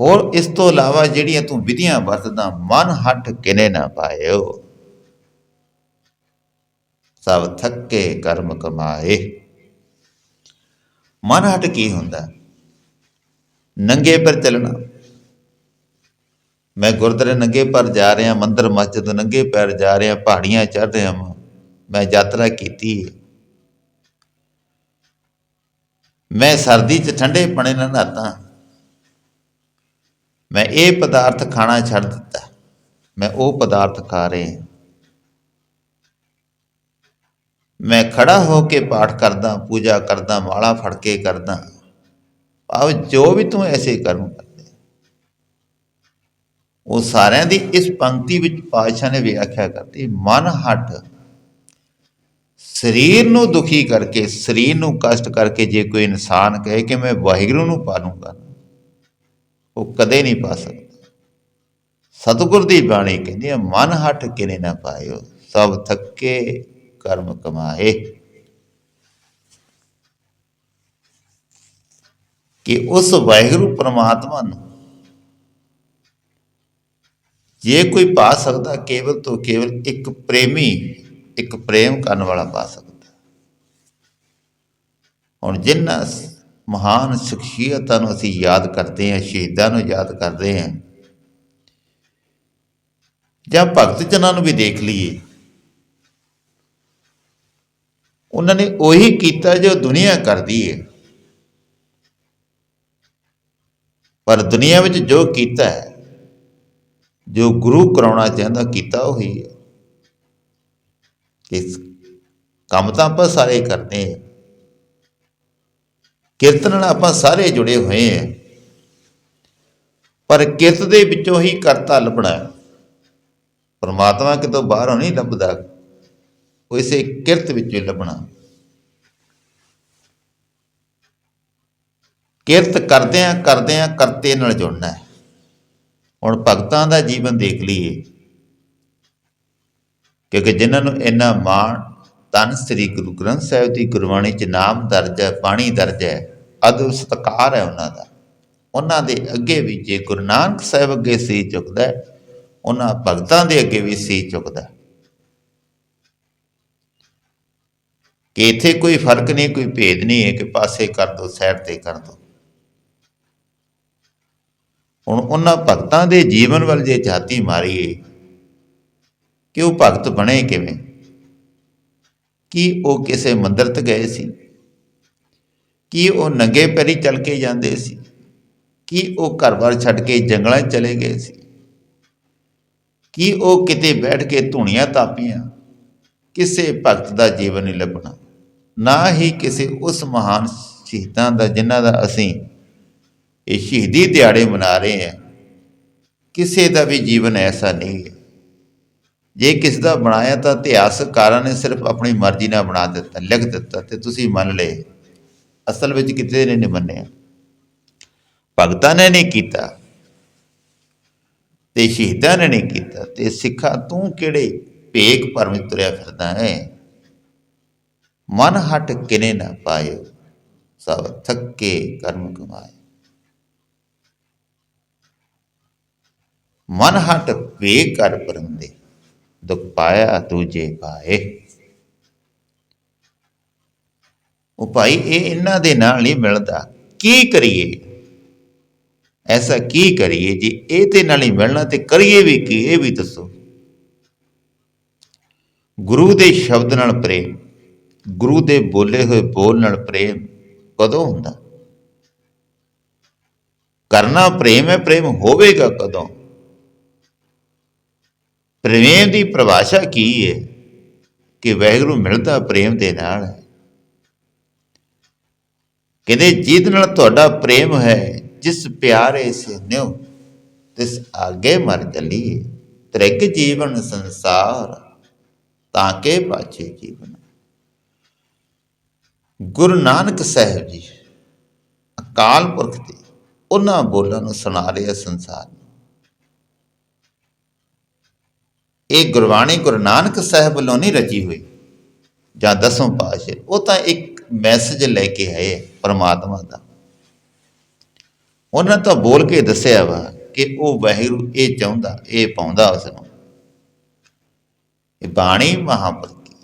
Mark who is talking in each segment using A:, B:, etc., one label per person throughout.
A: ਹੋਰ ਇਸ ਤੋਂ ਇਲਾਵਾ ਜਿਹੜੀਆਂ ਤੂੰ ਵਿਧੀਆਂ ਵਰਤਦਾ, ਮਨ ਹੱਠ ਕਿਨੇ ਨਾ ਪਾਇਓ। ਸਭ ਥੱਕੇ ਕਰਮ ਕਮਾਏ। ਮਨ ਹੱਠ ਕੀ ਹੁੰਦਾ? ਨੰਗੇ ਪਰ ਚੱਲਣਾ। ਮੈਂ ਗੁਰਦੁਆਰੇ ਨੰਗੇ ਪਰ ਜਾ ਰਿਹਾ, ਮੰਦਰ, ਮਸਜਿਦ ਨੰਗੇ ਪੈਰ ਜਾ ਰਿਹਾ, ਪਹਾੜੀਆਂ ਚੜ ਰਿਹਾ ਵਾਂ। ਮੈਂ ਯਾਤਰਾ ਕੀਤੀ ਮੈਂ ਸਰਦੀ 'ਚ ਠੰਡੇ ਪਾਣੀ ਨਾਲ ਨਹਾਤਾ। ਮੈਂ ਇਹ ਪਦਾਰਥ ਖਾਣਾ ਛੱਡ ਦਿੱਤਾ। ਮੈਂ ਉਹ ਪਦਾਰਥ ਖਾ ਰਿਹਾ ਮੈਂ ਖੜਾ ਹੋ ਕੇ ਪਾਠ ਕਰਦਾ, ਪੂਜਾ ਕਰਦਾ, ਮਾਲਾ ਫੜ ਕੇ ਕਰਦਾ। ਭਾਵ ਜੋ ਵੀ ਤੂੰ ਐਸੇ ਕਰਮ ਕਰਦੇ ਉਹ ਸਾਰਿਆਂ ਦੀ ਇਸ ਪੰਕਤੀ ਵਿੱਚ ਪਾਤਸ਼ਾਹ ਨੇ ਵਿਆਖਿਆ ਕਰਤੀ, ਮਨ ਹਟ। ਸਰੀਰ ਨੂੰ ਦੁਖੀ ਕਰਕੇ, ਸਰੀਰ ਨੂੰ ਕਸ਼ਟ ਕਰਕੇ ਜੇ ਕੋਈ ਇਨਸਾਨ ਕਹੇ ਕਿ ਮੈਂ ਵਾਹਿਗੁਰੂ ਨੂੰ ਪਾਲੂੰਗਾ ਉਹ ਕਦੇ ਨਹੀਂ ਪਾ ਸਕਦਾ। ਸਤਿਗੁਰ ਦੀ ਬਾਣੀ ਕਹਿੰਦੀ ਹੈ, ਮਨ ਹਟ ਕਿਨੇ ਨਾ ਪਾਇਓ, ਸਭ ਥੱਕੇ ਕਰਮ ਕਮਾਏ। ਕਿ ਉਸ ਵਾਹਿਗੁਰੂ ਪ੍ਰਮਾਤਮਾ ਨੂੰ ਜੇ ਕੋਈ ਪਾ ਸਕਦਾ, ਕੇਵਲ ਤੋਂ ਕੇਵਲ ਇੱਕ ਪ੍ਰੇਮੀ, ਇੱਕ ਪ੍ਰੇਮ ਕਰਨ ਵਾਲਾ ਪਾ ਸਕਦਾ। ਹੁਣ ਜਿਨ੍ਹਾਂ ਮਹਾਨ ਸ਼ਖਸੀਅਤਾਂ ਨੂੰ ਅਸੀਂ ਯਾਦ ਕਰਦੇ ਹਾਂ, ਸ਼ਹੀਦਾਂ ਨੂੰ ਯਾਦ ਕਰਦੇ ਹਾਂ। ਜਾਂ ਭਗਤ ਜਨਾਂ ਨੂੰ ਵੀ ਦੇਖ ਲਈਏ। ਉਹਨਾਂ ਨੇ ਉਹੀ ਕੀਤਾ ਜੋ ਦੁਨੀਆ ਕਰਦੀ ਹੈ। ਪਰ ਦੁਨੀਆ ਵਿੱਚ ਜੋ ਕੀਤਾ ਹੈ, ਜੋ ਗੁਰੂ ਕਰਾਉਣਾ ਚਾਹੁੰਦਾ, ਕੀਤਾ ਉਹੀ ਹੈ। ਇਸ ਕੰਮ ਤਾਂ ਆਪਾਂ ਸਾਰੇ ਕਰਦੇ ਹਾਂ। ਕੀਰਤਨ ਨਾਲ ਆਪਾਂ ਸਾਰੇ ਜੁੜੇ ਹੋਏ ਹਾਂ ਪਰ ਕਿਰਤ ਦੇ ਵਿੱਚੋਂ ਹੀ ਕਰਤਾ ਲੱਭਣਾ ਪਰਮਾਤਮਾ ਕਿਤੋਂ ਬਾਹਰੋਂ ਨਹੀਂ ਲੱਭਦਾ। ਉਹ ਇਸੇ ਕਿਰਤ ਵਿੱਚੋਂ ਹੀ ਲੱਭਣਾ। ਕਿਰਤ ਕਰਦਿਆਂ ਕਰਦਿਆਂ ਕਰਤੇ ਨਾਲ ਜੁੜਨਾ ਹੈ। ਹੁਣ ਭਗਤਾਂ ਦਾ ਜੀਵਨ ਦੇਖ ਲਈਏ। ਕਿਉਂਕਿ ਜਿਨ੍ਹਾਂ ਨੂੰ ਇੰਨਾ ਮਾਣ ਧੰਨ ਸ੍ਰੀ ਗੁਰੂ ਗ੍ਰੰਥ ਸਾਹਿਬ ਦੀ ਗੁਰਬਾਣੀ ਚ ਨਾਮ ਦਰਜ ਹੈ, ਬਾਣੀ ਦਰਜ ਹੈ ਅਦਬ ਸਤਕਾਰ ਹੈ ਉਹਨਾਂ ਦਾ। ਉਹਨਾਂ ਦੇ ਅੱਗੇ ਵੀ ਜੇ ਗੁਰੂ ਨਾਨਕ ਸਾਹਿਬ ਅੱਗੇ ਸੀ ਝੁਕਦਾ ਉਹਨਾਂ ਭਗਤਾਂ ਦੇ ਅੱਗੇ ਵੀ ਸੀ ਝੁਕਦਾ ਕਿ ਇੱਥੇ ਕੋਈ ਫ਼ਰਕ ਨਹੀਂ, ਕੋਈ ਭੇਦ ਨਹੀਂ ਹੈ ਕਿ ਪਾਸੇ ਕਰ ਦੋ ਸਾਈਡ ਤੇ ਕਰ ਦੋ। ਹੁਣ ਉਹਨਾਂ ਭਗਤਾਂ ਦੇ ਜੀਵਨ ਵੱਲ ਜੇ ਝਾਤੀ ਮਾਰੀਏ, ਕਿ ਉਹ ਭਗਤ ਬਣੇ ਕਿਵੇਂ? ਕੀ ਉਹ ਕਿਸੇ ਮੰਦਰ ਤੇ ਗਏ ਸੀ? ਕੀ ਉਹ ਨੰਗੇ ਪੈਰੀ ਚੱਲ ਕੇ ਜਾਂਦੇ ਸੀ? ਕੀ ਉਹ ਘਰ-ਬਾਰ ਛੱਡ ਕੇ ਜੰਗਲਾਂ 'ਚ ਚਲੇ ਗਏ ਸੀ? ਕੀ ਉਹ ਕਿਤੇ ਬੈਠ ਕੇ ਧੂਣੀਆਂ ਤਾਪੀਆਂ? ਕਿਸੇ ਭਗਤ ਦਾ ਜੀਵਨ ਨਹੀਂ ਲੱਭਣਾ। ਨਾ ਹੀ ਕਿਸੇ ਉਸ ਮਹਾਨ ਸ਼ਹੀਦਾਂ ਦਾ ਜਿਨ੍ਹਾਂ ਦਾ ਅਸੀਂ ਇਹ ਸ਼ਹੀਦੀ ਦਿਹਾੜੇ ਮਨਾ ਰਹੇ ਹਾਂ। ਕਿਸੇ ਦਾ ਵੀ ਜੀਵਨ ਐਸਾ ਨਹੀਂ ਹੈ। ਜੇ ਕਿਸ ਦਾ ਬਣਾਇਆ ਤਾਂ ਇਤਿਹਾਸਕਾਰਾਂ ਨੇ ਸਿਰਫ ਆਪਣੀ ਮਰਜ਼ੀ ਨਾਲ ਬਣਾ ਦਿੱਤਾ, ਲਿਖ ਦਿੱਤਾ ਤੇ ਤੁਸੀਂ ਮੰਨ ਲਏ। ਅਸਲ ਵਿੱਚ ਕਿਤੇ ਨੇ ਨਹੀਂ ਮੰਨਿਆ। ਭਗਤਾਂ ਨੇ ਨਹੀਂ ਕੀਤਾ ਤੇ ਸ਼ਹੀਦਾਂ ਨੇ ਨਹੀਂ ਕੀਤਾ ਤੇ ਸਿੱਖਾ ਤੂੰ ਕਿਹੜੇ ਭੇਕ ਭਰਮ ਤੁਰਿਆ ਫਿਰਦਾ ਹੈ? ਮਨ ਹਟ ਕਿਨੇ ਨਾ ਪਾਇਓ, ਸਭ ਥੱਕੇ ਕਰਮ ਕਮਾਏ। ਮਨ ਹਟ ਵੇਗ ਕਰ ਪਰੰਦੇ ਦੁਖ ਪਾਇਆ ਦੂਜੇ ਪਾਏ। ਉਹ ਭਾਈ, ਇਹ ਇਹਨਾਂ ਦੇ ਨਾਲ ਹੀ ਮਿਲਦਾ। ਕੀ ਕਰੀਏ? ਐਸਾ ਕੀ ਕਰੀਏ ਜੀ? ਇਹ ਤੇ ਨਾਲ ਹੀ ਮਿਲਣਾ ਤੇ ਕਰੀਏ ਵੀ ਕੀ? ਇਹ ਵੀ ਦੱਸੋ। ਗੁਰੂ ਦੇ ਸ਼ਬਦ ਨਾਲ ਪ੍ਰੇਮ, ਗੁਰੂ ਦੇ ਬੋਲੇ ਹੋਏ ਬੋਲ ਨਾਲ ਪ੍ਰੇਮ ਕਦੋਂ ਹੁੰਦਾ? ਕਰਨਾ ਪ੍ਰੇਮ ਹੈ, ਪ੍ਰੇਮ ਹੋਵੇਗਾ ਕਦੋਂ? ਪ੍ਰੇਮ ਦੀ ਪਰਿਭਾਸ਼ਾ ਕੀ ਹੈ ਕਿ ਵੈਗਰੂ ਮਿਲਦਾ ਪ੍ਰੇਮ ਦੇ ਨਾਲ ਕਹਿੰਦੇ ਜਿਹਦੇ ਨਾਲ ਤੁਹਾਡਾ ਪ੍ਰੇਮ ਹੈ, ਜਿਸ ਪਿਆਰੇ ਸੇ ਨਿਉ ਤਿਸ ਆਗੇ ਮਰ ਚਲੀਏ ਤ੍ਰਿਗ ਜੀਵਨ ਸੰਸਾਰ, ਤਾਂ ਕੇ ਪਾਛੇ ਜੀਵਨ। ਗੁਰੂ ਨਾਨਕ ਸਾਹਿਬ ਜੀ ਅਕਾਲ ਪੁਰਖ ਦੇ ਉਹਨਾਂ ਬੋਲਾਂ ਨੂੰ ਸੁਣਾ ਰਿਹਾ ਸੰਸਾਰ ਨੂੰ। ਇਹ ਗੁਰਬਾਣੀ ਗੁਰੂ ਨਾਨਕ ਸਾਹਿਬ ਵੱਲੋਂ ਨਹੀਂ ਰਚੀ ਹੋਈ। ਜਾਂ ਦਸੋਂ ਪਾਤਸ਼ਾਹ, ਉਹ ਤਾਂ ਇੱਕ ਮੈਸੇਜ ਲੈ ਕੇ ਆਏ ਪਰਮਾਤਮਾ ਦਾ। ਉਹਨਾਂ ਤਾਂ ਬੋਲ ਕੇ ਦੱਸਿਆ ਵਾ ਕਿ ਉਹ ਵਾਹਿਗੁਰੂ ਇਹ ਚਾਹੁੰਦਾ, ਇਹ ਪਾਉਂਦਾ ਉਸ ਨੂੰ ਇਹ ਬਾਣੀ ਮਹਾਂਪੁਰਖ। ਕੀ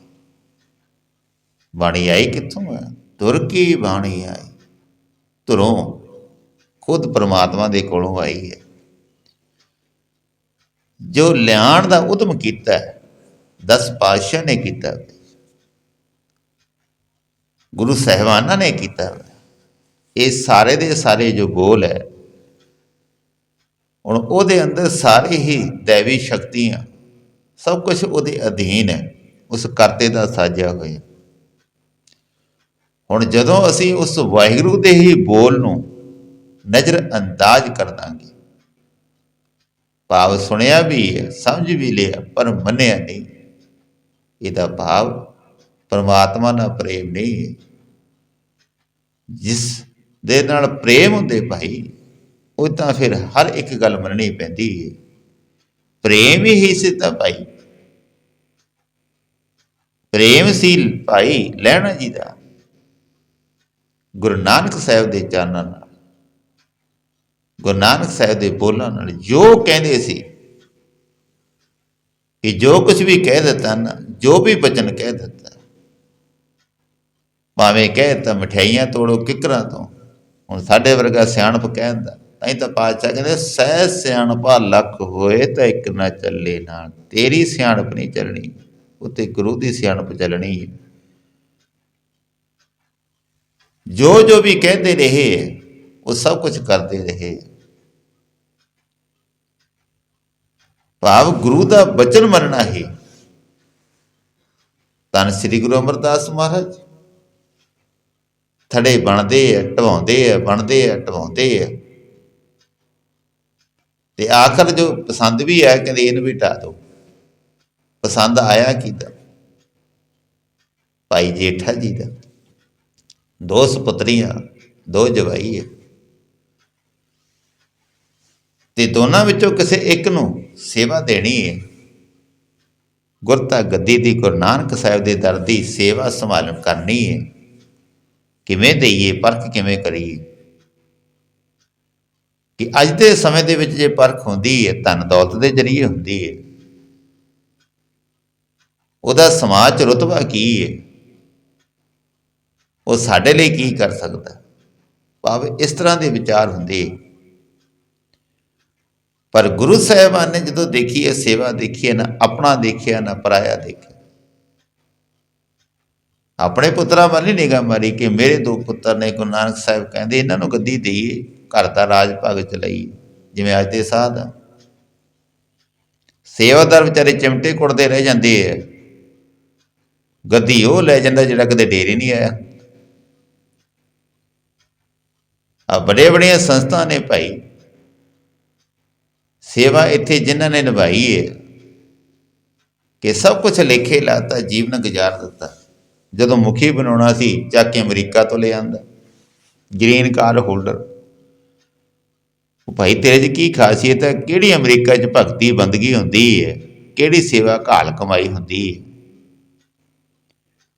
A: ਬਾਣੀ ਆਈ ਕਿੱਥੋਂ ਆ? ਤੁਰ ਕੀ ਬਾਣੀ ਆਈ? ਤੁਰੋਂ ਖੁਦ ਪਰਮਾਤਮਾ ਦੇ ਕੋਲੋਂ ਆਈ ਹੈ। ਜੋ ਲਿਆਣ ਦਾ ਉਦਮ ਕੀਤਾ ਹੈ, ਦਸ ਪਾਤਸ਼ਾਹ ਨੇ ਕੀਤਾ ਗੁਰੂ ਸਾਹਿਬਾਨਾਂ ਨੇ ਕੀਤਾ ਇਹ ਸਾਰੇ ਦੇ ਸਾਰੇ ਜੋ ਬੋਲ ਹੈ ਹੁਣ ਉਹਦੇ ਅੰਦਰ ਸਾਰੇ ਹੀ ਦੇਵੀ ਸ਼ਕਤੀਆਂ ਸਭ ਕੁਝ ਉਹਦੇ ਅਧੀਨ ਹੈ ਉਸ ਕਰਤੇ ਦਾ ਸਾਜਿਆ ਹੋਇਆ। ਹੁਣ ਜਦੋਂ ਅਸੀਂ ਉਸ ਵਾਹਿਗੁਰੂ ਦੇ ਹੀ ਬੋਲ ਨੂੰ ਨਜ਼ਰ ਅੰਦਾਜ਼ ਕਰ ਦਾਂਗੇ ਭਾਵ ਸੁਣਿਆ ਵੀ ਹੈ, ਸਮਝ ਵੀ ਲਿਆ, ਪਰ ਮੰਨਿਆ ਨਹੀਂ। ਇਹਦਾ ਭਾਵ ਪਰਮਾਤਮਾ ਨਾਲ ਪ੍ਰੇਮ ਨਹੀਂ ਹੈ। ਜਿਸ ਦੇ ਨਾਲ ਪ੍ਰੇਮ ਹੁੰਦੇ ਭਾਈ, ਉਹ ਤਾਂ ਫਿਰ ਹਰ ਇੱਕ ਗੱਲ ਮੰਨਣੀ ਪੈਂਦੀ ਹੈ। ਪ੍ਰੇਮ ਹੀ ਸੀ ਤਾਂ ਭਾਈ। ਪ੍ਰੇਮਸ਼ੀਲ ਭਾਈ ਲੈਣਾ ਜੀ ਦਾ। ਗੁਰੂ ਨਾਨਕ ਸਾਹਿਬ ਦੇ ਚਾਨਣ ਨਾਲ। ਗੁਰੂ ਨਾਨਕ ਸਾਹਿਬ ਦੇ ਬੋਲਾਂ ਨਾਲ ਜੋ ਕਹਿੰਦੇ ਸੀ ਕਿ ਜੋ ਕੁਝ ਵੀ ਕਹਿ ਦਿੱਤਾ ਨਾ, ਜੋ ਵੀ ਬਚਨ ਕਹਿ ਦਿੱਤਾ, ਭਾਵੇਂ ਕਹਿ ਦਿੱਤਾ ਮਠਿਆਈਆਂ ਤੋੜੋ, ਕਿਕਰਾਂ ਤੋਂ, ਹੁਣ ਸਾਡੇ ਵਰਗਾ ਸਿਆਣਪ ਕਹਿੰਦਾ ਤਾਂ ਹੀ ਤਾਂ ਪਾਤਸ਼ਾਹ ਕਹਿੰਦੇ, ਸਹਿ ਸਿਆਣਪਾ ਲੱਖ ਹੋਏ ਤਾਂ ਇੱਕ ਨਾ ਚੱਲੇ ਨਾਲ ਤੇਰੀ ਸਿਆਣਪ ਨਹੀਂ ਚੱਲਣੀ, ਉੱਤੇ ਗੁਰੂ ਦੀ ਸਿਆਣਪ ਚੱਲਣੀ ਹੈ। ਜੋ ਜੋ ਵੀ ਕਹਿੰਦੇ ਰਹੇ, ਉਹ ਸਭ ਕੁਝ ਕਰਦੇ ਰਹੇ। ਭਾਵ ਗੁਰੂ ਦਾ ਬਚਨ ਮੰਨਣਾ ਹੀ। ਤਨ ਸ੍ਰੀ ਗੁਰੂ ਅਮਰਦਾਸ ਮਹਾਰਾਜ। ਥੜੇ ਬਣਦੇ ਆ, ਢਵਾਉਂਦੇ ਆ, ਬਣਦੇ ਆ, ਢਵਾਉਂਦੇ ਆ। ਤੇ ਆਖਰ ਜੋ ਪਸੰਦ ਵੀ ਆਇਆ, ਕਹਿੰਦੇ ਇਹਨੂੰ ਵੀ ਢਾ ਦਿਓ। ਪਸੰਦ ਆਇਆ ਕਿਦਾ ਭਾਈ ਜੇਠਾ ਜੀ ਦਾ। ਦੋ ਸੁਪੁੱਤਰੀਆਂ, ਦੋ ਜਵਾਈ ਹੈ ਤੇ ਦੋਨਾਂ ਵਿੱਚੋਂ ਕਿਸੇ ਇੱਕ ਨੂੰ ਸੇਵਾ ਦੇਣੀ ਹੈ ਗੁਰਤਾ ਗੱਦੀ ਦੀ ਗੁਰੂ ਨਾਨਕ ਸਾਹਿਬ ਦੇ ਦਰ ਦੀ ਸੇਵਾ ਸੰਭਾਲਣ ਕਰਨੀ ਹੈ ਕਿਵੇਂ ਦਈਏ, ਪਰਖ ਕਿਵੇਂ ਕਰੀਏ? ਕਿ ਅੱਜ ਦੇ ਸਮੇਂ ਦੇ ਵਿੱਚ ਜੇ ਪਰਖ ਹੁੰਦੀ ਹੈ ਧਨ ਦੌਲਤ ਦੇ ਜ਼ਰੀਏ ਹੁੰਦੀ ਹੈ ਉਹਦਾ ਸਮਾਜ ਚ ਰੁਤਬਾ ਕੀ ਹੈ ਉਹ ਸਾਡੇ ਲਈ ਕੀ ਕਰ ਸਕਦਾ? ਭਾਵੇਂ ਇਸ ਤਰ੍ਹਾਂ ਦੇ ਵਿਚਾਰ ਹੁੰਦੇ ਪਰ ਗੁਰੂ ਸਾਹਿਬਾਨ ਨੇ ਜਦੋਂ ਦੇਖੀ ਇਹ ਸੇਵਾ ਦੇਖੀ ਹੈ, ਨਾ ਆਪਣਾ ਦੇਖਿਆ, ਨਾ ਪਰਾਇਆ ਦੇਖਿਆ। ਆਪਣੇ ਪੁੱਤਰਾਂ ਵੱਲ ਨਹੀਂ ਨਿਗਾਹ ਮਾਰੀ ਕਿ ਮੇਰੇ ਦੋ ਪੁੱਤਰ ਨੇ, ਗੁਰੂ ਨਾਨਕ ਸਾਹਿਬ ਕਹਿੰਦੇ, ਇਹਨਾਂ ਨੂੰ ਗੱਦੀ ਦੇਈਏ, ਘਰ ਦਾ ਰਾਜ ਭਾਗ ਚਲਾਈ ਜਿਵੇਂ ਅੱਜ ਦੇ ਸਾਧ ਆ। ਸੇਵਾਦਾਰ ਵਿਚਾਰੇ ਚਿਮਟੇ ਕੁੱਟਦੇ ਰਹਿ ਜਾਂਦੇ ਆ। ਗੱਦੀ ਉਹ ਲੈ ਜਾਂਦਾ ਜਿਹੜਾ ਕਦੇ ਡੇਰੇ ਨਹੀਂ ਆਇਆ। ਆ ਬੜੇ ਬੜੀਆਂ ਸੰਸਥਾ ਨੇ ਭਾਈ। ਸੇਵਾ ਇੱਥੇ ਜਿਨ੍ਹਾਂ ਨੇ ਨਿਭਾਈ ਹੈ ਕਿ ਸਭ ਕੁਝ ਲੇਖੇ ਲਾਤਾ, ਜੀਵਨ ਗੁਜ਼ਾਰ ਦਿੱਤਾ। ਜਦੋਂ ਮੁਖੀ ਬਣਾਉਣਾ ਸੀ, ਚੱਕ ਕੇ ਅਮਰੀਕਾ ਤੋਂ ਲੈ ਆਂਦਾ। Green card holder. ਉਹ ਭਾਈ, ਤੇਰੇ 'ਚ ਕੀ ਖਾਸੀਅਤ ਹੈ? ਕਿਹੜੀ ਅਮਰੀਕਾ 'ਚ ਭਗਤੀ ਬੰਦਗੀ ਹੁੰਦੀ ਹੈ ਕਿਹੜੀ ਸੇਵਾ ਘਾਲ ਕਮਾਈ ਹੁੰਦੀ ਹੈ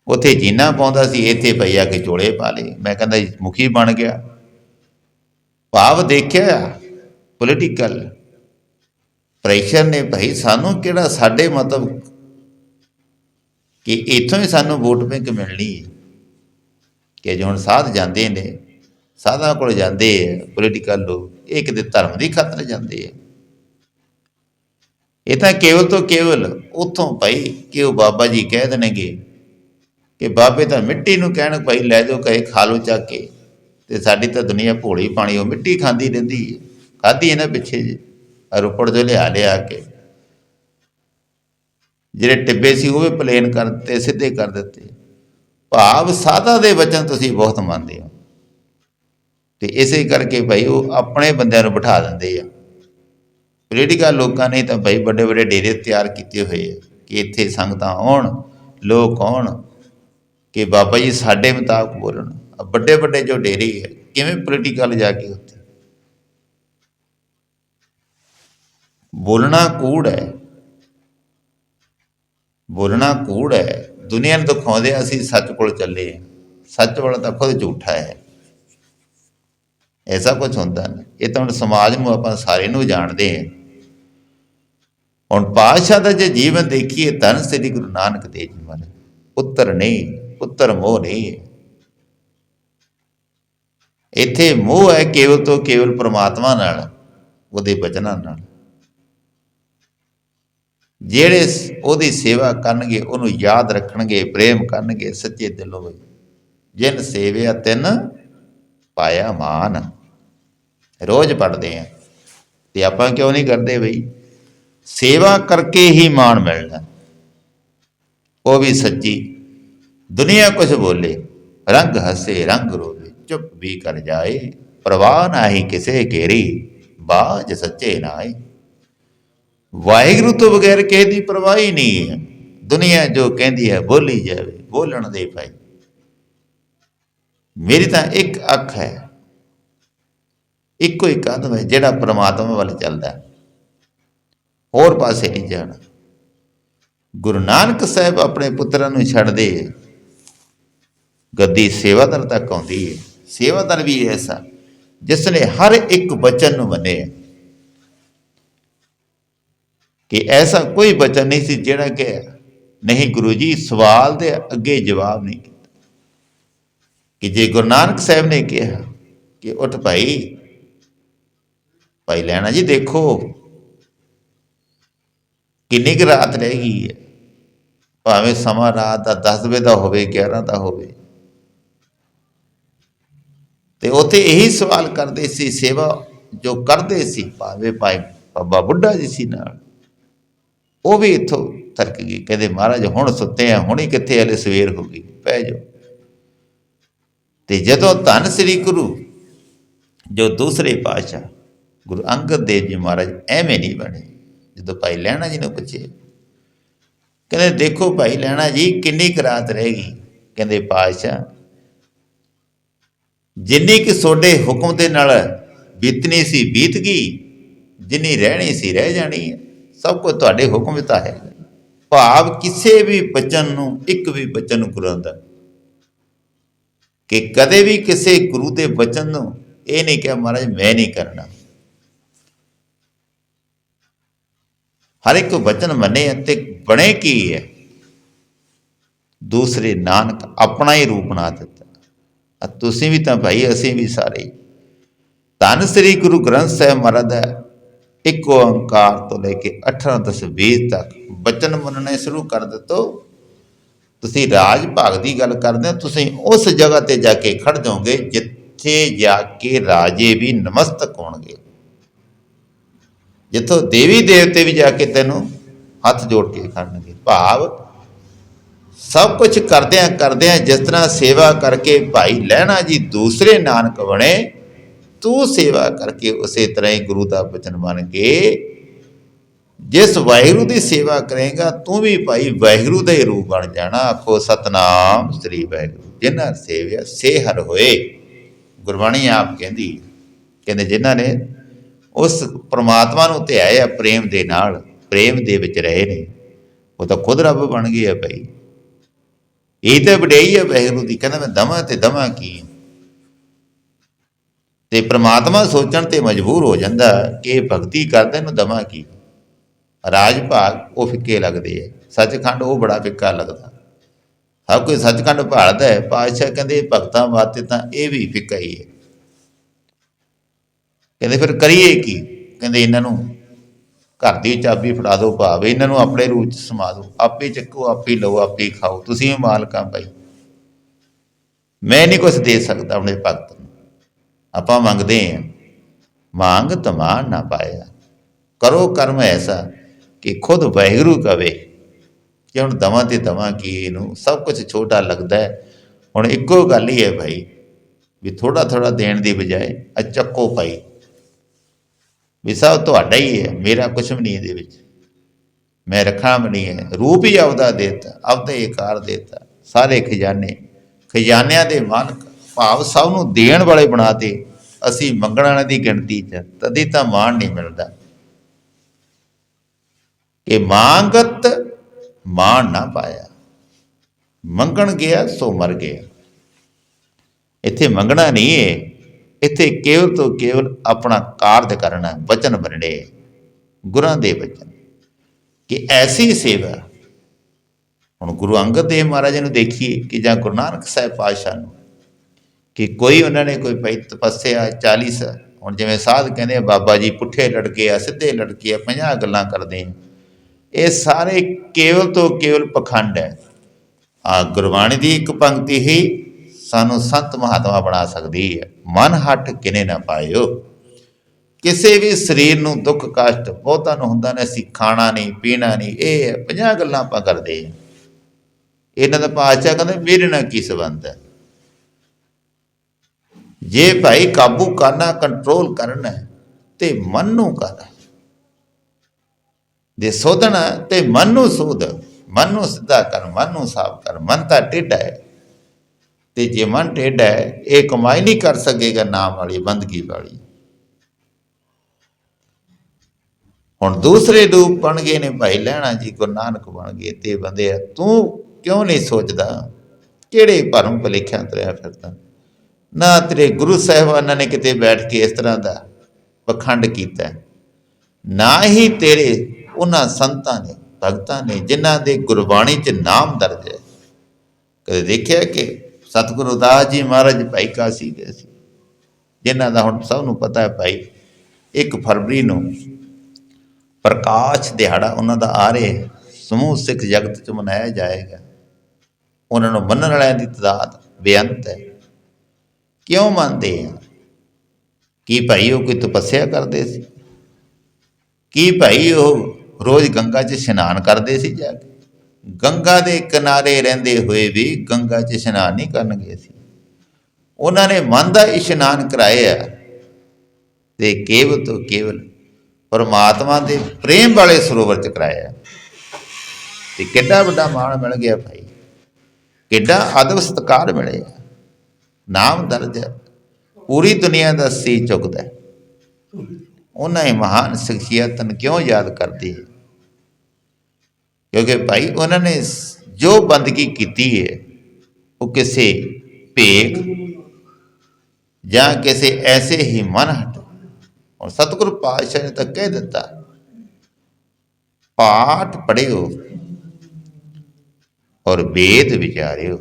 A: ਉਥੇ ਜੀਨਾ ਪਾਉਂਦਾ ਸੀ, ਇੱਥੇ ਭਈਆ ਕੇ ਚੋਲੇ ਪਾ ਲਏ। ਮੈਂ ਕਹਿੰਦਾ, ਮੁਖੀ ਬਣ ਗਿਆ। ਭਾਵ ਦੇਖਿਆ ਪੋਲੀਟੀਕਲ ਪ੍ਰੈਸ਼ਰ ਨੇ ਭਾਈ ਸਾਨੂੰ ਕਿਹੜਾ ਸਾਡੇ ਮਤਲਬ ਕਿ ਇੱਥੋਂ ਹੀ ਸਾਨੂੰ ਵੋਟ ਬੈਂਕ ਮਿਲਣੀ ਹੈ। ਕਿ ਜੋ ਹੁਣ ਸਾਧ ਜਾਂਦੇ ਨੇ, ਸਾਧਾਂ ਕੋਲ ਜਾਂਦੇ ਆ ਪੋਲੀਟੀਕਲ ਲੋਕ, ਇਹ ਕਿਤੇ ਧਰਮ ਦੀ ਖਾਤਰ ਜਾਂਦੇ ਆ। ਇਹ ਤਾਂ ਕੇਵਲ ਤੋਂ ਕੇਵਲ ਉਥੋਂ ਭਾਈ ਕਿ ਉਹ ਬਾਬਾ ਜੀ ਕਹਿ ਦੇਣਗੇ ਕਿ ਬਾਬੇ ਤਾਂ ਮਿੱਟੀ ਨੂੰ ਕਹਿਣ ਭਾਈ ਲੈ ਜਾਓ, ਕਹੇ ਖਾ ਲਓ ਚੱਕ ਕੇ, ਤੇ ਸਾਡੀ ਤਾਂ ਦੁਨੀਆ ਭੋਲੀ ਪਾਣੀ ਉਹ ਮਿੱਟੀ ਖਾਂਦੀ ਰਹਿੰਦੀ ਹੈ। ਖਾਧੀ ਇਹਨਾਂ ਪਿੱਛੇ ਜੀ। ਰੋਪੜ ਜੋ ਲਿਆ ਲਿਆ ਕੇ, ਜਿਹੜੇ ਟਿੱਬੇ ਸੀ ਉਹ ਵੀ ਪਲੇਨ ਕਰ ਦਿੱਤੇ, ਸਿੱਧੇ ਕਰ ਦਿੱਤੇ। ਭਾਵ ਸਾਧਾ ਦੇ ਵਚਨ ਤੁਸੀਂ ਬਹੁਤ ਮੰਨਦੇ ਹੋ। ਤੇ ਇਸੇ ਕਰਕੇ ਭਾਈ ਉਹ ਆਪਣੇ ਬੰਦਿਆਂ ਨੂੰ ਬਿਠਾ ਦਿੰਦੇ ਆ। ਪੋਲੀਟੀਕਲ ਲੋਕਾਂ ਨੇ ਤਾਂ ਭਾਈ ਵੱਡੇ ਵੱਡੇ ਡੇਰੇ ਤਿਆਰ ਕੀਤੇ ਹੋਏ ਆ ਕਿ ਇੱਥੇ ਸੰਗਤਾਂ ਆਉਣ, ਲੋਕ ਆਉਣ, ਕਿ ਬਾਬਾ ਜੀ ਸਾਡੇ ਮੁਤਾਬਕ ਬੋਲਣ। ਵੱਡੇ ਵੱਡੇ ਜੋ ਡੇਰੇ ਹੈ ਕਿਵੇਂ ਪੋਲੀਟੀਕਲ ਜਾ ਕੇ ਉੱਥੇ ਬੋਲਣਾ ਕੂੜ ਹੈ। ਬੋਲਣਾ ਕੂੜ ਹੈ। ਦੁਨੀਆ ਨੂੰ ਦਿਖਾਉਂਦੇ ਆ ਅਸੀਂ, ਸੱਚ ਕੋਲ ਚੱਲੇ ਸੱਚ ਵਾਲਾ ਤਾਂ ਖੁਦ ਝੂਠਾ ਹੈ। ਐਸਾ ਕੁਝ ਹੁੰਦਾ ਨਹੀਂ। ਇਹ ਤਾਂ ਹੁਣ ਸਮਾਜ ਨੂੰ ਆਪਾਂ ਸਾਰੇ ਨੂੰ ਜਾਣਦੇ ਹਾਂ। ਹੁਣ ਪਾਤਸ਼ਾਹ ਦਾ ਜੇ ਜੀਵਨ ਦੇਖੀਏ, ਧੰਨ ਸ੍ਰੀ ਗੁਰੂ ਨਾਨਕ ਦੇਵ ਜੀ ਮਹਾਰਾਜ। ਪੁੱਤਰ ਨਹੀਂ, ਪੁੱਤਰ ਮੋਹ ਨਹੀਂ। ਹੈ ਇੱਥੇ ਮੋਹ ਹੈ ਕੇਵਲ ਤੋਂ ਕੇਵਲ ਪ੍ਰਮਾਤਮਾ ਨਾਲ, ਉਹਦੇ ਬਚਨਾਂ ਨਾਲ। ਜਿਹੜੇ ਉਹਦੀ ਸੇਵਾ ਕਰਨਗੇ, ਉਹਨੂੰ ਯਾਦ ਰੱਖਣਗੇ, ਪ੍ਰੇਮ ਕਰਨਗੇ, ਸੱਚੇ ਦਿਲੋਂ ਵੀ। ਜਿਨ ਸੇਵਿਆ, ਤਿੰਨ ਪਾਇਆ ਮਾਨ। ਰੋਜ਼ ਪੜਦੇ ਆ। ਤੇ ਆਪਾਂ ਕਿਉਂ ਨਹੀਂ ਕਰਦੇ ਬਈ? ਸੇਵਾ ਕਰਕੇ ਹੀ ਮਾਣ ਮਿਲਦਾ ਉਹ ਵੀ ਸੱਚੀ। ਦੁਨੀਆ ਕੁਝ ਬੋਲੇ, ਰੰਗ ਹੱਸੇ, ਰੰਗ ਰੋਵੇ, ਚੁੱਪ ਵੀ ਕਰ ਜਾਏ। ਪ੍ਰਵਾਹ ਹੀ ਕਿਸੇ ਘੇਰੀ, ਬਾਜ ਸੱਚੇ ਨਾਏ ਵਾਹਿਗੁਰੂ ਤੋਂ ਬਗੈਰ ਕਿਸੇ ਦੀ ਪਰਵਾਹ ਹੀ ਨਹੀਂ ਹੈ। ਦੁਨੀਆ ਜੋ ਕਹਿੰਦੀ ਹੈ, ਬੋਲੀ ਜਾਵੇ, ਬੋਲਣ ਦੇ ਭਾਈ। ਮੇਰੀ ਤਾਂ ਇੱਕ ਅੱਖ ਹੈ। ਇੱਕੋ ਹੀ ਕਦਮ ਹੈ, ਜਿਹੜਾ ਪ੍ਰਮਾਤਮਾ ਵੱਲ ਚੱਲਦਾ ਹੋਰ ਪਾਸੇ ਨਹੀਂ ਜਾਣਾ। ਗੁਰੂ ਨਾਨਕ ਸਾਹਿਬ ਆਪਣੇ ਪੁੱਤਰਾਂ ਨੂੰ ਛੱਡਦੇ ਗੱਦੀ ਸੇਵਾਦਾਰ ਤੱਕ ਆਉਂਦੀ ਹੈ। ਸੇਵਾਦਾਰ ਵੀ ਐਸਾ ਜਿਸ ਨੇ ਹਰ ਇੱਕ ਬਚਨ ਨੂੰ ਮੰਨਿਆ। ਕਿ ਐਸਾ ਕੋਈ ਬਚਨ ਨਹੀਂ ਸੀ ਜਿਹੜਾ ਕਿ ਨਹੀਂ ਗੁਰੂ ਜੀ ਸਵਾਲ ਦੇ ਅੱਗੇ ਜਵਾਬ ਨਹੀਂ ਕੀਤਾ। ਕਿ ਜੇ ਗੁਰੂ ਨਾਨਕ ਸਾਹਿਬ ਨੇ ਕਿਹਾ ਕਿ ਉੱਠ ਭਾਈ ਭਾਈ ਲੈਣਾ ਜੀ ਦੇਖੋ, ਕਿੰਨੀ ਕੁ ਰਾਤ ਰਹਿ ਗਈ ਹੈ? ਭਾਵੇਂ ਸਮਾਂ ਰਾਤ ਦਾ 10 ਵਜੇ ਦਾ ਹੋਵੇ 11 ਦਾ ਹੋਵੇ। ਤੇ ਉੱਥੇ ਇਹੀ ਸਵਾਲ ਕਰਦੇ ਸੀ, ਸੇਵਾ ਜੋ ਕਰਦੇ ਸੀ, ਭਾਵੇਂ ਭਾਈ ਬਾਬਾ ਬੁੱਢਾ ਜੀ ਸੀ ਨਾਲ। ਉਹ ਵੀ ਇੱਥੋਂ ਤਰਕ ਗਈ, ਕਹਿੰਦੇ ਮਹਾਰਾਜ ਹੁਣ ਸੁੱਤੇ ਆ, ਹੁਣੀ ਕਿੱਥੇ ਹਲੇ ਸਵੇਰ ਹੋ ਗਈ ਪੈ ਜਾਓ। ਤੇ ਜਦੋਂ ਧੰਨ ਸ੍ਰੀ ਗੁਰੂ, ਜੋ ਦੂਸਰੇ ਪਾਤਸ਼ਾਹ, ਗੁਰੂ ਅੰਗਦ ਦੇਵ ਜੀ ਮਹਾਰਾਜ ਐਵੇਂ ਨਹੀਂ ਬਣੇ, ਜਦੋਂ ਭਾਈ ਲੈਣਾ ਜੀ ਨੂੰ ਪੁੱਛੇ, ਕਹਿੰਦੇ ਦੇਖੋ ਭਾਈ ਲੈਣਾ ਜੀ, ਕਿੰਨੀ ਕੁ ਰਾਤ ਰਹਿ ਕਹਿੰਦੇ ਪਾਤਸ਼ਾਹ, ਜਿੰਨੀ ਕਿ ਤੁਹਾਡੇ ਹੁਕਮ ਦੇ ਨਾਲ ਬੀਤਣੀ ਸੀ, ਬੀਤ ਗਈ, ਜਿੰਨੀ ਰਹਿਣੀ ਸੀ, ਰਹਿ ਜਾਣੀ ਹੈ। ਸਭ ਕੁਝ ਤੁਹਾਡੇ ਹੁਕਮ ਵਿੱਚ ਤਾਂ ਹੈ। ਭਾਵ ਕਿਸੇ ਵੀ ਬਚਨ ਨੂੰ, ਇੱਕ ਵੀ ਬਚਨ ਨੂੰ ਗੁਰਾਂਦਾ ਕਿ ਕਦੇ ਵੀ ਕਿਸੇ ਗੁਰੂ ਦੇ ਬਚਨ ਨੂੰ ਇਹ ਨਹੀਂ ਕਿਹਾ, ਮਹਾਰਾਜ, ਮੈਂ ਨਹੀਂ ਕਰਨਾ। ਹਰ ਇੱਕ ਬਚਨ ਮੰਨੇ ਅਤੇ ਬਣੇ ਕੀ ਹੈ? ਦੂਸਰੇ ਨਾਨਕ ਆਪਣਾ ਹੀ ਰੂਪ ਬਣਾ ਦਿੱਤਾ। ਤੁਸੀਂ ਵੀ ਤਾਂ ਭਾਈ, ਅਸੀਂ ਵੀ ਸਾਰੇ ਧੰਨ ਸ੍ਰੀ ਗੁਰੂ ਗ੍ਰੰਥ ਸਾਹਿਬ ਮਹਾਰਾਜ ਦਾ ਇੱਕ ਓੰਕਾਰ ਤੋਂ ਲੈ ਕੇ 18 ਦਸ 20 ਤੱਕ ਬਚਨ ਮੰਨਣੇ ਸ਼ੁਰੂ ਕਰ ਦਿੱਤੋ। ਤੁਸੀਂ ਰਾਜ ਭਾਗ ਦੀ ਗੱਲ ਕਰਦੇ ਹੋ, ਤੁਸੀਂ ਉਸ ਜਗ੍ਹਾ ਤੇ ਜਾ ਕੇ ਖੜ ਜਾਓਗੇ, ਜਿੱਥੇ ਜਾ ਕੇ ਰਾਜੇ ਵੀ ਨਮਸਤਕ ਹੋਣਗੇ। ਜਿੱਥੋਂ ਦੇਵੀ ਦੇਵਤੇ ਵੀ ਜਾ ਕੇ ਤੈਨੂੰ ਹੱਥ ਜੋੜ ਕੇ ਖੜਨਗੇ। ਭਾਵ ਸਭ ਕੁਝ ਕਰਦਿਆਂ ਕਰਦਿਆਂ ਜਿਸ ਤਰ੍ਹਾਂ ਸੇਵਾ ਕਰਕੇ ਭਾਈ ਲਹਿਣਾ ਜੀ ਦੂਸਰੇ ਨਾਨਕ ਬਣੇ ਤੂੰ ਸੇਵਾ ਕਰਕੇ ਉਸੇ ਤਰ੍ਹਾਂ ਹੀ ਗੁਰੂ ਦਾ ਬਚਨ ਬਣ ਕੇ ਜਿਸ ਵਾਹਿਗੁਰੂ ਦੀ ਸੇਵਾ ਕਰੇਗਾ, ਤੂੰ ਵੀ ਭਾਈ ਵਾਹਿਗੁਰੂ ਦਾ ਹੀ ਰੂਪ ਬਣ ਜਾਣਾ। ਆਖੋ, ਸਤਨਾਮ ਸ੍ਰੀ ਵਾਹਿਗੁਰੂ। ਜਿਨ੍ਹਾਂ ਸੇਵਿਆ ਸੇ ਹਰ ਹੋਏ। ਗੁਰਬਾਣੀ ਆਪ ਕਹਿੰਦੀ ਕਹਿੰਦੇ ਜਿਨ੍ਹਾਂ ਨੇ ਉਸ ਪ੍ਰਮਾਤਮਾ ਨੂੰ ਧਿਆਇਆ ਪ੍ਰੇਮ ਦੇ ਨਾਲ, ਪ੍ਰੇਮ ਦੇ ਵਿੱਚ ਰਹੇ ਨੇ, ਉਹ ਤਾਂ ਖੁਦ ਰੱਬ ਬਣ ਗਏ ਆ ਭਾਈ। ਇਹ ਤਾਂ ਵਡਿਆਈ ਹੈ ਵਾਹਿਗੁਰੂ ਦੀ। ਕਹਿੰਦਾ ਮੈਂ ਦਵਾਂ ਤੇ ਦਵਾਂ ਕੀ? ਤੇ ਪ੍ਰਮਾਤਮਾ ਸੋਚਣ ਤੇ ਮਜਬੂਰ ਹੋ ਜਾਂਦਾ ਕਿ ਭਗਤੀ ਕਰਦੇ ਨੂੰ ਦਵਾਂ ਕੀ? ਰਾਜ ਭਾਗ ਉਹ ਫਿੱਕੇ ਲੱਗਦੇ ਆ। ਸੱਚਖੰਡ ਉਹ ਬੜਾ ਫਿੱਕਾ ਲੱਗਦਾ। ਹਰ ਕੋਈ ਸੱਚਖੰਡ ਭਾਲਦਾ ਹੈ। ਪਾਤਸ਼ਾਹ ਕਹਿੰਦੇ ਭਗਤਾਂ ਵਾਸਤੇ ਤਾਂ ਇਹ ਵੀ ਫਿੱਕਾ ਹੀ ਹੈ। ਕਹਿੰਦੇ ਫਿਰ ਕਰੀਏ ਕੀ? ਕਹਿੰਦੇ ਇਹਨਾਂ ਨੂੰ ਘਰ ਦੀ ਚਾਬੀ ਫੜਾ ਦਿਓ ਭਾਵੇਂ। ਇਹਨਾਂ ਨੂੰ ਆਪਣੇ ਰੂਪ ਚ ਸਮਾ ਦਿਓ ਆਪੇ ਚੱਕੋ, ਆਪੇ ਲਓ, ਆਪੇ ਖਾਓ। ਤੁਸੀਂ ਵੀ ਮਾਲਕਾਂ ਭਾਈ ਮੈਂ ਨਹੀਂ ਕੁਝ ਦੇ ਸਕਦਾ ਆਪਣੇ ਭਗਤ ਨੂੰ। ਆਪਾਂ ਮੰਗਦੇ ਹਾਂ ਮੰਗ ਤਮਾਨ ਨਾ ਪਾਇਆ। ਕਰੋ ਕਰਮ ਐਸਾ ਕਿ ਖੁਦ ਵਾਹਿਗੁਰੂ ਕਵੇ ਕਿ ਹੁਣ ਦਵਾਂ ਤੇ ਦਵਾਂ ਕੀ ਇਹਨੂੰ ਸਭ ਕੁਝ ਛੋਟਾ ਲੱਗਦਾ ਹੈ। ਹੁਣ ਇੱਕੋ ਗੱਲ ਹੀ ਹੈ ਭਾਈ ਵੀ ਥੋੜਾ ਥੋੜਾ ਦੇਣ ਦੀ ਬਜਾਏ ਆ ਚੱਕੋ ਭਾਈ। ਵੀ ਸਭ ਤੁਹਾਡਾ ਹੀ ਹੈ, ਮੇਰਾ ਕੁਝ ਵੀ ਨਹੀਂ ਇਹਦੇ ਵਿੱਚ। ਮੈਂ ਰੱਖਣਾ ਵੀ ਨਹੀਂ ਹੈ। ਰੂਪ ਹੀ ਆਪਦਾ ਦੇਤਾ, ਆਪਦਾ ਏਕਾਰ ਦੇਤਾ। ਸਾਰੇ ਖਜ਼ਾਨੇ, ਖਜ਼ਾਨਿਆਂ ਦੇ ਮਾਲਕ। ਭਾਵ ਸਭ ਨੂੰ ਦੇਣ ਵਾਲੇ ਬਣਾਤੇ ਅਸੀਂ ਮੰਗਣ ਵਾਲਿਆਂ ਦੀ ਗਿਣਤੀ 'ਚ ਤਦੇ ਤਾਂ ਮਾਣ ਨਹੀਂ ਮਿਲਦਾ। ਕਿ ਮੰਗਤ ਮਾਣ ਨਾ ਪਾਇਆ। ਮੰਗਣ ਗਿਆ ਸੋ ਮਰ ਗਿਆ। ਇੱਥੇ ਮੰਗਣਾ ਨਹੀਂ ਹੈ ਇੱਥੇ ਕੇਵਲ ਤੋਂ ਕੇਵਲ ਆਪਣਾ ਕਾਰਜ ਕਰਨਾ, ਵਚਨ ਬਣਨੇ ਗੁਰਾਂ ਦੇ ਵਚਨ। ਕਿ ਐਸੀ ਸੇਵਾ। ਹੁਣ ਗੁਰੂ ਅੰਗਦ ਦੇਵ ਮਹਾਰਾਜ ਨੂੰ ਦੇਖੀਏ ਕਿ ਜਾਂ ਗੁਰੂ ਨਾਨਕ ਸਾਹਿਬ ਪਾਤਸ਼ਾਹ ਨੂੰ ਕਿ ਕੋਈ ਉਹਨਾਂ ਨੇ ਕੋਈ ਭਾਈ ਤਪੱਸਿਆ 40 ਹੁਣ ਜਿਵੇਂ ਸਾਧ ਕਹਿੰਦੇ ਆ ਬਾਬਾ ਜੀ ਪੁੱਠੇ ਲੜਕੇ ਆ ਸਿੱਧੇ ਲੜਕੇ ਆ 50 ਗੱਲਾਂ ਕਰਦੇ ਆ ਇਹ ਸਾਰੇ ਕੇਵਲ ਤੋਂ ਕੇਵਲ ਪਖੰਡ ਹੈ। ਆ ਗੁਰਬਾਣੀ ਦੀ ਇੱਕ ਪੰਕਤੀ ਹੀ ਸਾਨੂੰ ਸੰਤ ਮਹਾਤਮਾ ਬਣਾ ਸਕਦੀ ਹੈ। ਮਨ ਹਟ ਕਿਨੇ ਨਾ ਪਾਇਓ। ਕਿਸੇ ਵੀ ਸਰੀਰ ਨੂੰ ਦੁੱਖ ਕਸ਼ਟ ਬਹੁਤਾਂ ਨੂੰ ਹੁੰਦਾ ਨੇ ਅਸੀਂ ਖਾਣਾ ਨਹੀਂ ਪੀਣਾ ਨਹੀਂ ਇਹ ਹੈ, 50 ਗੱਲਾਂ ਆਪਾਂ ਕਰਦੇ ਹਾਂ। ਇਹਨਾਂ ਦਾ ਪਾਤਸ਼ਾਹ ਕਹਿੰਦੇ ਮੇਰੇ ਨਾਲ ਕੀ ਸੰਬੰਧ ਹੈ? ਜੇ ਭਾਈ ਕਾਬੂ ਕਰਨਾ ਕੰਟਰੋਲ ਕਰਨਾ ਤੇ ਮਨ ਨੂੰ ਕਰ। ਦੇ ਸੋਧਣਾ ਤੇ ਮਨ ਨੂੰ ਸੋਧ। ਮਨ ਨੂੰ ਸਿੱਧਾ ਕਰ, ਮਨ ਨੂੰ ਸਾਫ਼ ਕਰ। ਮਨ ਤਾਂ ਟੇਢਾ ਹੈ। ਤੇ ਜੇ ਮਨ ਟੇਢਾ ਹੈ, ਇਹ ਕਮਾਈ ਨਹੀਂ ਕਰ ਸਕੇਗਾ ਨਾਮ ਵਾਲੀ, ਬੰਦਗੀ ਵਾਲੀ। ਹੁਣ ਦੂਸਰੇ ਰੂਪ ਬਣ ਗਏ ਨੇ, ਭਾਈ ਲੈਣਾ ਜੀ ਗੁਰੂ ਨਾਨਕ ਬਣ ਗਏ, ਤੇ ਬੰਦੇ ਆ, ਤੂੰ ਕਿਉਂ ਨਹੀਂ ਸੋਚਦਾ? ਕਿਹੜੇ ਭਰਮ ਭਲੇਖਿਆਂ ਤੁਰਿਆ ਫਿਰਦਾ? ਨਾ ਤੇਰੇ ਗੁਰੂ ਸਾਹਿਬਾਨਾਂ ਨੇ ਕਿਤੇ ਬੈਠ ਕੇ ਇਸ ਤਰ੍ਹਾਂ ਦਾ ਪਖੰਡ ਕੀਤਾ। ਨਾ ਹੀ ਤੇਰੇ ਉਹਨਾਂ ਸੰਤਾਂ ਨੇ, ਭਗਤਾਂ ਨੇ ਜਿਨ੍ਹਾਂ ਦੇ ਗੁਰਬਾਣੀ 'ਚ ਨਾਮ ਦਰਜ ਹੈ। ਕਦੇ ਦੇਖਿਆ ਕਿ ਸਤਿਗੁਰੂ ਦਾਸ ਜੀ ਮਹਾਰਾਜ ਭਾਈ ਕਾਸੀ ਗਏ ਸੀ? ਜਿਨ੍ਹਾਂ ਦਾ ਹੁਣ ਸਭ ਨੂੰ ਪਤਾ ਹੈ ਭਾਈ 1 ਫਰਵਰੀ ਨੂੰ ਪ੍ਰਕਾਸ਼ ਦਿਹਾੜਾ ਉਹਨਾਂ ਦਾ ਆ ਰਿਹਾ ਸਮੂਹ ਸਿੱਖ ਜਗਤ 'ਚ ਮਨਾਇਆ ਜਾਏਗਾ। ਉਹਨਾਂ ਨੂੰ ਮੰਨਣ ਵਾਲਿਆਂ ਦੀ ਤਾਦਾਦ ਬੇਅੰਤ ਹੈ। ਕਿਉਂ ਮੰਨਦੇ ਆ? ਕੀ ਭਾਈ ਉਹ ਕੋਈ ਤਪੱਸਿਆ ਕਰਦੇ ਸੀ? ਕੀ ਭਾਈ ਉਹ ਰੋਜ਼ ਗੰਗਾ 'ਚ ਇਸ਼ਨਾਨ ਕਰਦੇ ਸੀ ਜਾ ਕੇ? ਗੰਗਾ ਦੇ ਕਿਨਾਰੇ ਰਹਿੰਦੇ ਹੋਏ ਵੀ ਗੰਗਾ 'ਚ ਇਸ਼ਨਾਨ ਨਹੀਂ ਕਰਨ ਗਏ ਸੀ ਉਹਨਾਂ ਨੇ ਮਨ ਦਾ ਇਸ਼ਨਾਨ ਕਰਾਇਆ ਤੇ ਕੇਵਲ ਤੋਂ ਕੇਵਲ ਪਰਮਾਤਮਾ ਦੇ ਪ੍ਰੇਮ ਵਾਲੇ ਸਰੋਵਰ 'ਚ ਕਰਾਇਆ। ਤੇ ਕਿੱਡਾ ਵੱਡਾ ਮਾਣ ਮਿਲ ਗਿਆ ਭਾਈ। ਕਿੱਡਾ ਅਦਬ ਸਤਕਾਰ ਮਿਲਿਆ। ਨਾਮ ਦਰਜ ਹੈ ਪੂਰੀ ਦੁਨੀਆ ਦਾ ਸੀ ਚੁੱਕਦਾ ਹੈ। ਉਹਨਾਂ ਹੀ ਮਹਾਨ ਸ਼ਖਸੀਅਤਾਂ ਨੂੰ ਕਿਉਂ ਯਾਦ ਕਰਦੀ ਹੈ ਕਿਉਂਕਿ ਭਾਈ ਉਹਨਾਂ ਨੇ ਸ- ਜੋ ਬੰਦਗੀ ਕੀਤੀ ਹੈ ਉਹ ਕਿਸੇ ਭੇਖ ਜਾਂ ਕਿਸੇ ਐਸੇ ਹੀ ਮਨ ਹਟ ਔਰ ਸਤਿਗੁਰੂ ਪਾਤਸ਼ਾਹ ਨੇ ਤਾਂ ਕਹਿ ਦਿੱਤਾ ਪਾਠ ਪੜਿਓ ਔਰ ਵੇਦ ਵਿਚਾਰਿਓ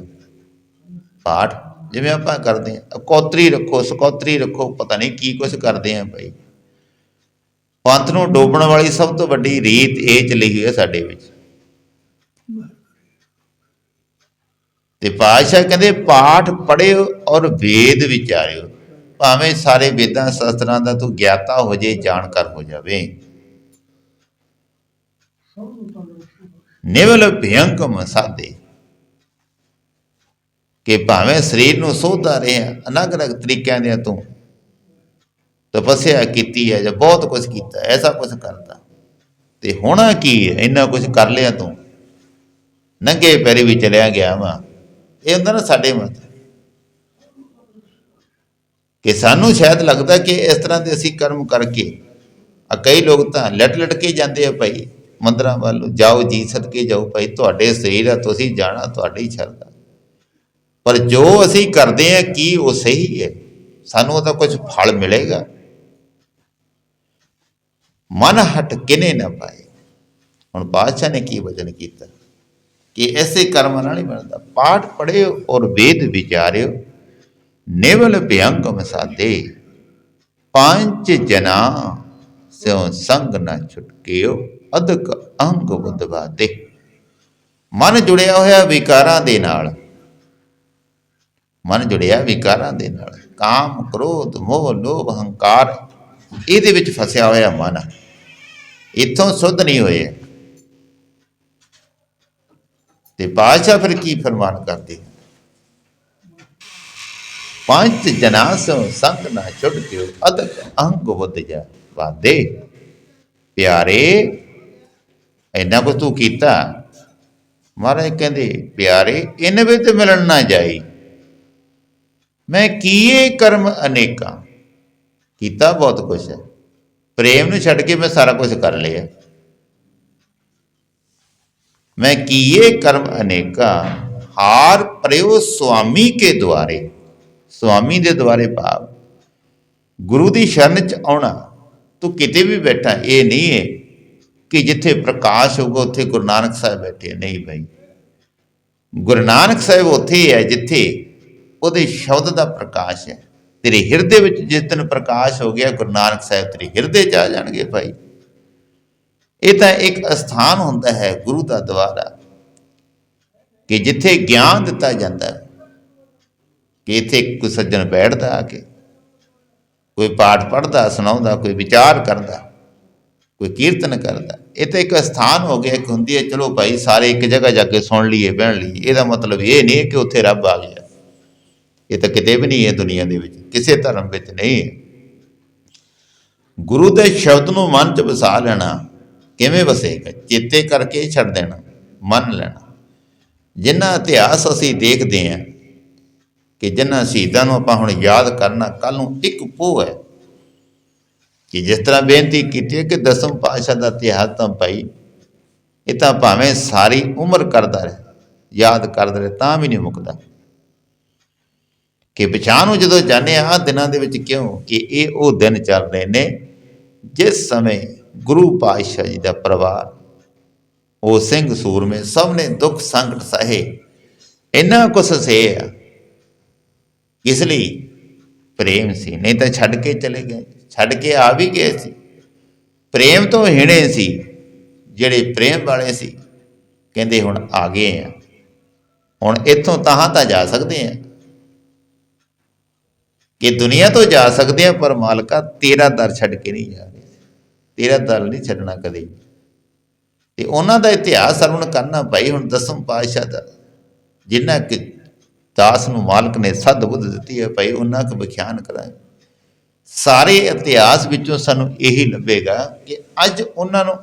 A: ਪਾਠ ਜਿਵੇਂ ਆਪਾਂ ਕਰਦੇ ਆ ਕੋਤਰੀ ਰੱਖੋ, ਸਕੌਤਰੀ ਰੱਖੋ, ਪਤਾ ਨਹੀਂ ਕੀ ਕੁਝ ਕਰਦੇ ਆ ਭਾਈ। ਪੰਥ ਨੂੰ ਡੋਬਣ ਵਾਲੀ ਸਭ ਤੋਂ ਵੱਡੀ ਰੀਤ ਇਹ ਚਲੀ ਹੋਈ ਹੈ ਸਾਡੇ ਵਿੱਚ। ਤੇ ਪਾਤਸ਼ਾਹ ਕਹਿੰਦੇ, ਪਾਠ ਪੜਿਓ ਔਰ ਵੇਦ ਵਿਚਾਰਿਓ, ਭਾਵੇਂ ਸਾਰੇ ਵੇਦਾਂ ਸ਼ਾਸਤਰਾਂ ਦਾ ਤੂੰ ਗਿਆਤਾ ਹੋ ਜੇ, ਜਾਣਕਾਰ ਹੋ ਜਾਵੇ। ਨਿਵਲ ਭਯੰਕਮ ਸਾਦੇ ਕਿ ਭਾਵੇਂ ਸਰੀਰ ਨੂੰ ਸੋਧਦਾ ਰਿਹਾ ਅਲੱਗ-ਅਲੱਗ ਤਰੀਕਿਆਂ ਦੇ ਤੂੰ। ਤਪੱਸਿਆ ਕੀਤੀ ਹੈ ਜਾਂ ਬਹੁਤ ਕੁਝ ਕੀਤਾ, ਐਸਾ ਕੁਝ ਕਰਦਾ ਤੇ ਹੋਣਾ ਕੀ ਹੈ? ਇੰਨਾ ਕੁਝ ਕਰ ਲਿਆ ਤੂੰ। ਨੰਗੇ ਪੈਰੀ ਵੀ ਚਲਿਆ ਗਿਆ ਵਾ। ਇਹ ਹੁੰਦਾ ਨਾ ਸਾਡੇ ਮਤ। ਕਿ ਸਾਨੂੰ ਸ਼ਾਇਦ ਲੱਗਦਾ ਕਿ ਇਸ ਤਰ੍ਹਾਂ ਦੇ ਅਸੀਂ ਕਰਮ ਕਰਕੇ, ਆ ਕਈ ਲੋਕ ਤਾਂ ਲਟ ਲਟ ਕੇ ਜਾਂਦੇ ਆ ਭਾਈ, ਮੰਦਰਾਂ ਵੱਲ ਜਾਓ ਜੀ, ਸਦਕੇ ਜਾਓ ਭਾਈ, ਤੁਹਾਡੇ ਸਰੀਰ ਆ, ਤੁਸੀਂ ਜਾਣਾ, ਤੁਹਾਡੀ ਸ਼ਰਧਾ। ਪਰ ਜੋ ਅਸੀਂ ਕਰਦੇ ਹਾਂ, ਕੀ ਉਹ ਸਹੀ ਹੈ? ਸਾਨੂੰ ਉਹਦਾ ਕੁਝ ਫਲ ਮਿਲੇਗਾ। ਮਨ ਹਟ ਕਿਨੇ ਨਾ ਪਾਏ। ਹੁਣ ਬਾਦਸ਼ਾਹ ਨੇ ਕੀ ਵਚਨ ਕੀਤਾ? ਕਿ ਐਸੇ ਕਰਮ ਨਾਲ ਨਹੀਂ ਬਣਦਾ। ਪਾਠ ਪੜਿਓ ਔਰ ਵੇਦ ਵਿਚਾਰਿਓ। ਨਿਵਲ ਭਯੰਕਮ ਮਸਾਦੇ ਪੰਜ ਜਨਾ ਸਿਉ ਸੰਗ ਨਾ ਛੁਟਕਿਓ। ਅਦਕ ਅੰਗ ਬੁੱਧਵਾਦੇ ਮਨ ਜੁੜਿਆ ਹੋਇਆ ਵਿਕਾਰਾਂ ਦੇ ਨਾਲ। ਮਨ ਜੁੜਿਆ ਵਿਕਾਰਾਂ ਦੇ ਨਾਲ। ਕਾਮ, ਕ੍ਰੋਧ, ਮੋਹ, ਲੋਭ, ਹੰਕਾਰ, ਇਹਦੇ ਵਿੱਚ ਫਸਿਆ ਹੋਇਆ ਮਨ ਆ। ਇੱਥੋਂ ਸੁੱਧ ਨਹੀਂ ਹੋਏ। ਤੇ ਬਾਦਸ਼ਾਹ ਫਿਰ ਕੀ ਫਰਮਾਨ ਕਰਦੇ? ਪੰਜ ਜਨਾ ਸੋ ਸੰਗ ਨਾ ਛੁੱਟ ਦਿਓ, ਅਦਕ ਅੰਗ ਬੁੱਧ ਜਾ ਵਾਦੇ। ਪਿਆਰੇ, ਇੰਨਾ ਕੁ ਤੂੰ ਕੀਤਾ। ਮਹਾਰਾਜ ਕਹਿੰਦੇ, ਪਿਆਰੇ ਇਹਨੇ ਵਿੱਚ ਮਿਲਣ ਨਾ ਜਾਈ। ਮੈਂ ਕੀਏ ਕਰਮ ਅਨੇਕਾਂ। ਕੀਤਾ ਬਹੁਤ ਕੁਛ ਹੈ। ਪ੍ਰੇਮ ਨੂੰ ਛੱਡ ਕੇ ਮੈਂ ਸਾਰਾ ਕੁਝ ਕਰ ਲਿਆ। ਮੈਂ ਕੀਏ ਕਰਮ ਅਨੇਕਾਂ, ਹਾਰ ਪ੍ਰਯੋ ਸੁਆਮੀ ਕੇ ਦੁਆਰੇ। ਸੁਆਮੀ ਦੇ ਦੁਆਰੇ ਭਾਵ, ਗੁਰੂ ਦੀ ਸ਼ਰਨ ਚ ਆਉਣਾ। ਤੂੰ ਕਿਤੇ ਵੀ ਬੈਠਾ, ਇਹ ਨਹੀਂ ਹੈ ਕਿ ਜਿੱਥੇ ਪ੍ਰਕਾਸ਼ ਹੋਊਗਾ, ਉੱਥੇ ਗੁਰੂ ਨਾਨਕ ਸਾਹਿਬ ਬੈਠੇ ਨਹੀਂ ਭਾਈ। ਗੁਰੂ ਨਾਨਕ ਸਾਹਿਬ ਉੱਥੇ ਹੈ ਜਿੱਥੇ ਉਹਦੇ ਸ਼ਬਦ ਦਾ ਪ੍ਰਕਾਸ਼ ਹੈ। ਤੇਰੇ ਹਿਰਦੇ ਵਿੱਚ ਜਿਸ ਦਿਨ ਪ੍ਰਕਾਸ਼ ਹੋ ਗਿਆ, ਗੁਰੂ ਨਾਨਕ ਸਾਹਿਬ ਤੇਰੇ ਹਿਰਦੇ ਚ ਆ ਜਾਣਗੇ ਭਾਈ। ਇਹ ਤਾਂ ਇੱਕ ਅਸਥਾਨ ਹੁੰਦਾ ਹੈ ਗੁਰੂ ਦਾ ਦਵਾਰਾ ਕਿ ਜਿੱਥੇ ਗਿਆਨ ਦਿੱਤਾ ਜਾਂਦਾ ਹੈ, ਕਿ ਇੱਥੇ ਕੋਈ ਸੱਜਣ ਬੈਠਦਾ ਆ ਕੇ, ਕੋਈ ਪਾਠ ਪੜ੍ਹਦਾ, ਸੁਣਾਉਂਦਾ, ਕੋਈ ਵਿਚਾਰ ਕਰਦਾ, ਕੋਈ ਕੀਰਤਨ ਕਰਦਾ। ਇਹ ਤਾਂ ਇੱਕ ਸਥਾਨ ਹੋ ਗਿਆ, ਇੱਕ ਹੁੰਦੀ ਹੈ, ਚਲੋ ਭਾਈ ਸਾਰੇ ਇੱਕ ਜਗ੍ਹਾ ਜਾ ਕੇ ਸੁਣ ਲਈਏ, ਬਹਿਣ ਲਈਏ। ਇਹਦਾ ਮਤਲਬ ਇਹ ਨਹੀਂ ਕਿ ਉੱਥੇ ਰੱਬ ਆ ਗਿਆ। ਇਹ ਤਾਂ ਕਿਤੇ ਵੀ ਨਹੀਂ ਹੈ ਦੁਨੀਆ ਦੇ ਵਿੱਚ, ਕਿਸੇ ਧਰਮ ਵਿੱਚ ਨਹੀਂ ਹੈ। ਗੁਰੂ ਦੇ ਸ਼ਬਦ ਨੂੰ ਮਨ 'ਚ ਵਸਾ ਲੈਣਾ, ਕਿਵੇਂ ਵਸੇਗਾ? ਚੇਤੇ ਕਰਕੇ ਛੱਡ ਦੇਣਾ, ਮੰਨ ਲੈਣਾ। ਜਿੰਨਾ ਇਤਿਹਾਸ ਅਸੀਂ ਦੇਖਦੇ ਹਾਂ ਕਿ ਜਿਨ੍ਹਾਂ ਸ਼ਹੀਦਾਂ ਨੂੰ ਆਪਾਂ ਹੁਣ ਯਾਦ ਕਰਨਾ ਕੱਲ ਨੂੰ ਇੱਕ ਪੋਹ ਹੈ ਕਿ ਜਿਸ ਤਰ੍ਹਾਂ ਬੇਨਤੀ ਕੀਤੀ ਹੈ ਕਿ ਦਸਮ ਪਾਤਸ਼ਾਹ ਦਾ ਇਤਿਹਾਸ ਤਾਂ ਭਾਈ, ਇਹ ਤਾਂ ਭਾਵੇਂ ਸਾਰੀ ਉਮਰ ਕਰਦਾ ਰਹੇ, ਯਾਦ ਕਰਦਾ ਰਹੇ, ਤਾਂ ਵੀ ਨਹੀਂ ਮੁੱਕਦਾ। ਕਿ ਪਛਾਣ ਨੂੰ ਜਦੋਂ ਜਾਣੇ ਆ ਦਿਨਾਂ ਦੇ ਵਿੱਚ ਕਿਉਂ ਕਿ ਇਹ ਉਹ ਦਿਨ ਚੱਲ ਰਹੇ ਨੇ ਜਿਸ ਸਮੇਂ ਗੁਰੂ ਪਾਤਸ਼ਾਹ ਜੀ ਦਾ ਪਰਿਵਾਰ, ਉਹ ਸਿੰਘ ਸੂਰਮੇ ਸਭ ਨੇ ਦੁੱਖ ਸੰਕਟ ਸਹੇ। ਇੰਨਾ ਕੁਛ ਸੇ ਆ। ਇਸ ਲਈ ਪ੍ਰੇਮ ਸੀ, ਨਹੀਂ ਤਾਂ ਛੱਡ ਕੇ ਚਲੇ ਗਏ। ਛੱਡ ਕੇ ਆ ਵੀ ਗਏ ਸੀ। ਪ੍ਰੇਮ ਤੋਂ ਹਿਣੇ ਸੀ, ਜਿਹੜੇ ਪ੍ਰੇਮ ਵਾਲੇ ਸੀ। ਕਹਿੰਦੇ ਹੁਣ ਆ ਗਏ ਆ। ਹੁਣ ਇੱਥੋਂ ਤਾਹਾਂ ਤਾਂ ਜਾ ਸਕਦੇ ਆ। ਕਿ ਦੁਨੀਆ ਤੋਂ ਜਾ ਸਕਦੇ ਆ, ਪਰ ਮਾਲਕਾ ਤੇਰਾ ਦਰ ਛੱਡ ਕੇ ਨਹੀਂ ਜਾ ਰਹੇ। ਤੇਰਾ ਦਰ ਨਹੀਂ ਛੱਡਣਾ ਕਦੇ। ਤੇ ਉਹਨਾਂ ਦਾ ਇਤਿਹਾਸ ਸਰਵਣ ਕਰਨਾ ਭਾਈ, ਹੁਣ ਦਸਮ ਪਾਤਸ਼ਾਹ ਦਾ। ਜਿੰਨਾ ਕਿ ਦਾਸ ਨੂੰ ਮਾਲਕ ਨੇ ਸਦ ਬੁੱਧ ਦਿੱਤੀ ਹੈ ਭਾਈ, ਉਹਨਾਂ ਕੁ ਵਿਖਿਆਨ ਕਰਾਂਗੇ। ਸਾਰੇ ਇਤਿਹਾਸ ਵਿੱਚੋਂ ਸਾਨੂੰ ਇਹੀ ਲੱਭੇਗਾ ਕਿ ਅੱਜ ਉਹਨਾਂ ਨੂੰ